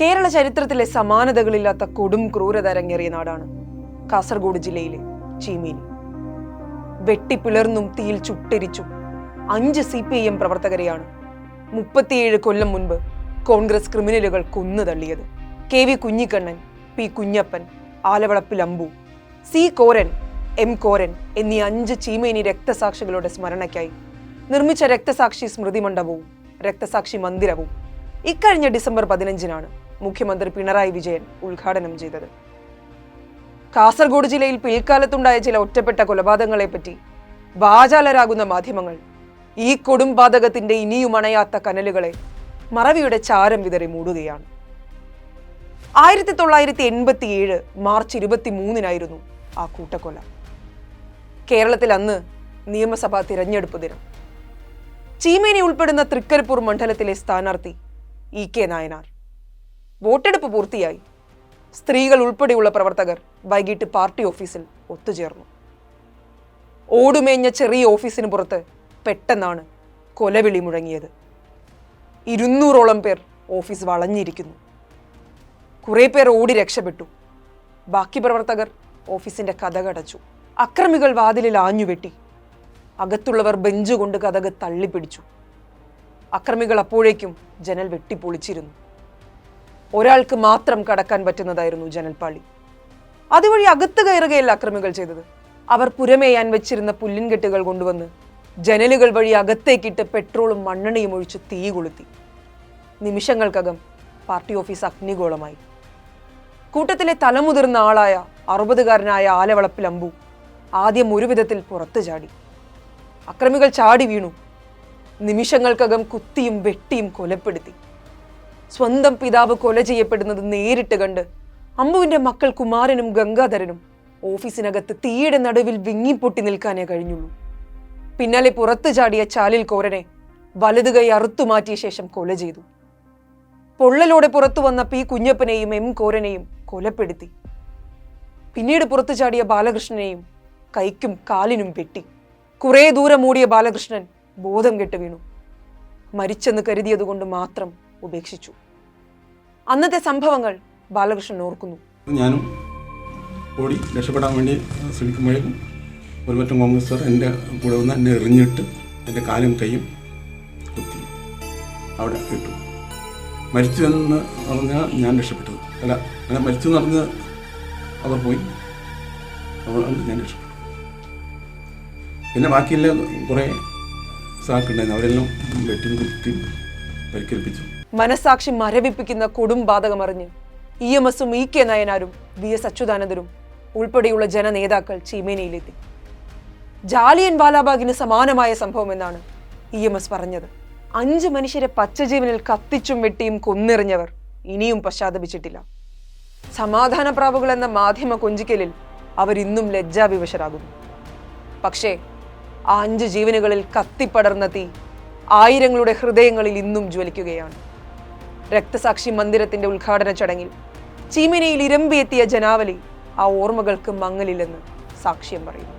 കേരള ചരിത്രത്തിലെ സമാനതകളില്ലാത്ത കൊടും ക്രൂരത അരങ്ങേറിയ നാടാണ് കാസർഗോഡ് ജില്ലയിലെ ചീമേനി. വെട്ടിപ്പിളർന്നും തീയിൽ ചുട്ടരിച്ചും അഞ്ച് സി പി ഐ എം പ്രവർത്തകരെയാണ് മുപ്പത്തിയേഴ് കൊല്ലം മുൻപ് കോൺഗ്രസ് ക്രിമിനലുകൾ കൊന്നു തള്ളിയത്. K V Kunhikannan P Kunhappan Alavalappil Ambu C Koran M Koran എന്നീ അഞ്ച് ചീമേനി രക്തസാക്ഷികളുടെ സ്മരണയ്ക്കായി നിർമ്മിച്ച രക്തസാക്ഷി സ്മൃതി മണ്ഡപവും രക്തസാക്ഷി മന്ദിരവും ഇക്കഴിഞ്ഞ ഡിസംബർ പതിനഞ്ചിനാണ് മുഖ്യമന്ത്രി പിണറായി വിജയൻ ഉദ്ഘാടനം ചെയ്തത്. കാസർഗോഡ് ജില്ലയിൽ പിൽക്കാലത്തുണ്ടായ ചില ഒറ്റപ്പെട്ട കൊലപാതകങ്ങളെപ്പറ്റി വാചാലരാകുന്ന മാധ്യമങ്ങൾ ഈ കൊടുംപാതകത്തിന്റെ ഇനിയും അണയാത്ത കനലുകളെ മറവിയുടെ ചാരം വിതറി മൂടുകയാണ്. ആയിരത്തി തൊള്ളായിരത്തി എൺപത്തിയേഴ് മാർച്ച് ഇരുപത്തി മൂന്നിനായിരുന്നു ആ കൂട്ടക്കൊല. കേരളത്തിൽ അന്ന് നിയമസഭാ തിരഞ്ഞെടുപ്പ് ദിനം. ചീമേനി ഉൾപ്പെടുന്ന തൃക്കരിപ്പൂർ മണ്ഡലത്തിലെ സ്ഥാനാർത്ഥി ഇ കെ നായനാർ. വോട്ടെടുപ്പ് പൂർത്തിയായി. സ്ത്രീകൾ ഉൾപ്പെടെയുള്ള പ്രവർത്തകർ വൈകിട്ട് പാർട്ടി ഓഫീസിൽ ഒത്തുചേർന്നു. ഓടുമേഞ്ഞ ചെറിയ ഓഫീസിന് പുറത്ത് പെട്ടെന്നാണ് കൊലവിളി മുഴങ്ങിയത്. ഇരുന്നൂറോളം പേർ ഓഫീസ് വളഞ്ഞിരിക്കുന്നു. കുറേ പേർ ഓടി രക്ഷപ്പെട്ടു. ബാക്കി പ്രവർത്തകർ ഓഫീസിന്റെ കഥകടച്ചു. അക്രമികൾ വാതിലിൽ ആഞ്ഞുവെട്ടി. അകത്തുള്ളവർ ബെഞ്ച് കൊണ്ട് കഥക് തള്ളിപ്പിടിച്ചു. അക്രമികൾ അപ്പോഴേക്കും ജനൽ വെട്ടിപ്പൊളിച്ചിരുന്നു. ഒരാൾക്ക് മാത്രം കടക്കാൻ പറ്റുന്നതായിരുന്നു ജനൽപ്പാളി അതുവഴി അകത്ത് കയറുകയല്ല അക്രമികൾ ചെയ്തത്. അവർ പുരമേയാൻ വെച്ചിരുന്ന പുല്ലിൻകെട്ടുകൾ കൊണ്ടുവന്ന് ജനലുകൾ വഴി അകത്തേക്കിട്ട് പെട്രോളും മണ്ണെണ്ണയും ഒഴിച്ച് തീ കൊളുത്തി. നിമിഷങ്ങൾക്കകം പാർട്ടി ഓഫീസ് അഗ്നിഗോളമായി. കൂട്ടത്തിലെ തലമുതിർന്ന ആളായ അറുപതുകാരനായ ആലവളപ്പിൽ അമ്പു ആദ്യം ഒരു വിധത്തിൽ പുറത്തു ചാടി. അക്രമികൾ ചാടി വീണു. നിമിഷങ്ങൾക്കകം കുത്തിയും വെട്ടിയും കൊലപ്പെടുത്തി. സ്വന്തം പിതാവ് കൊല ചെയ്യപ്പെടുന്നത് നേരിട്ട് കണ്ട് അമ്പുവിന്റെ മക്കൾ കുമാരനും ഗംഗാധരനും ഓഫീസിനകത്ത് തീയുടെ നടുവിൽ വിങ്ങിപ്പൊട്ടി നിൽക്കാനേ കഴിഞ്ഞുള്ളൂ. പിന്നാലെ പുറത്തു ചാടിയ ചാലിൽ കോരനെ വലതുകൈ അറുത്തുമാറ്റിയ ശേഷം കൊല ചെയ്തു. പൊള്ളലോടെ പുറത്തു വന്ന പി കുഞ്ഞപ്പനെയും എം കോരനെയും കൊലപ്പെടുത്തി. പിന്നീട് പുറത്തു ചാടിയ ബാലകൃഷ്ണനെയും കൈക്കും കാലിനും വെട്ടി. കുറേ ദൂരം ഓടിയ ബാലകൃഷ്ണൻ ബോധം കെട്ട് വീണു. മരിച്ചെന്ന് കരുതിയതുകൊണ്ട് മാത്രം ഉപേക്ഷിച്ചു. അന്നത്തെ സംഭവങ്ങൾ ബാലകൃഷ്ണൻ ഓർക്കുന്നു. ഞാനും ഓടി രക്ഷപ്പെടാൻ വേണ്ടി ശ്രമിക്കുമ്പോഴേക്കും ഒരു മറ്റും കോൺഗ്രസ്സുകാർ എന്റെ കൂടെ വന്ന് എന്നെ എറിഞ്ഞിട്ട് എന്റെ കാലും കൈയും കുത്തി അവിടെ ഇട്ടു. മരിച്ചു എന്ന് പറഞ്ഞാൽ ഞാൻ രക്ഷപ്പെട്ടത് അല്ല അല്ല മരിച്ചു എന്ന് പറഞ്ഞ് അവർ പോയി. അവിടെ ഞാൻ രക്ഷപ്പെട്ടു. പിന്നെ ബാക്കിയെല്ലാം കുറേ സാക്കുണ്ടായിരുന്നു അവരെല്ലാം വെട്ടി കുത്തി പരിക്കേൽപ്പിച്ചു. മനസാക്ഷി മരവിപ്പിക്കുന്ന കൊടുംപാതകമറിഞ്ഞ് ഇ എം എസും ഇ കെ നയനാരും വി എസ് അച്യുതാനന്ദനും ഉൾപ്പെടെയുള്ള ജനനേതാക്കൾ ചീമേനയിലെത്തി. ജാലിയൻ വാലാബാഗിന് സമാനമായ സംഭവം എന്നാണ് ഇ എം എസ് പറഞ്ഞത്. അഞ്ച് മനുഷ്യരെ പച്ചജീവനിൽ കത്തിച്ചും വെട്ടിയും കൊന്നെറിഞ്ഞവർ ഇനിയും പശ്ചാത്തപിച്ചിട്ടില്ല. സമാധാന പ്രാവുകൾ എന്ന മാധ്യമ കൊഞ്ചിക്കലിൽ അവരിന്നും ലജ്ജാവിവശരാകുന്നു. പക്ഷേ ആ അഞ്ച് ജീവനുകളിൽ കത്തിപ്പടർന്ന തീ ആയിരങ്ങളുടെ ഹൃദയങ്ങളിൽ ഇന്നും ജ്വലിക്കുകയാണ്. രക്തസാക്ഷി മന്ദിരത്തിന്റെ ഉദ്ഘാടന ചടങ്ങിൽ ചീമനയിൽ ഇരമ്പിയെത്തിയ ജനാവലി ആ ഓർമ്മകൾക്ക് മങ്ങലില്ലെന്ന് സാക്ഷ്യം പറയുന്നു.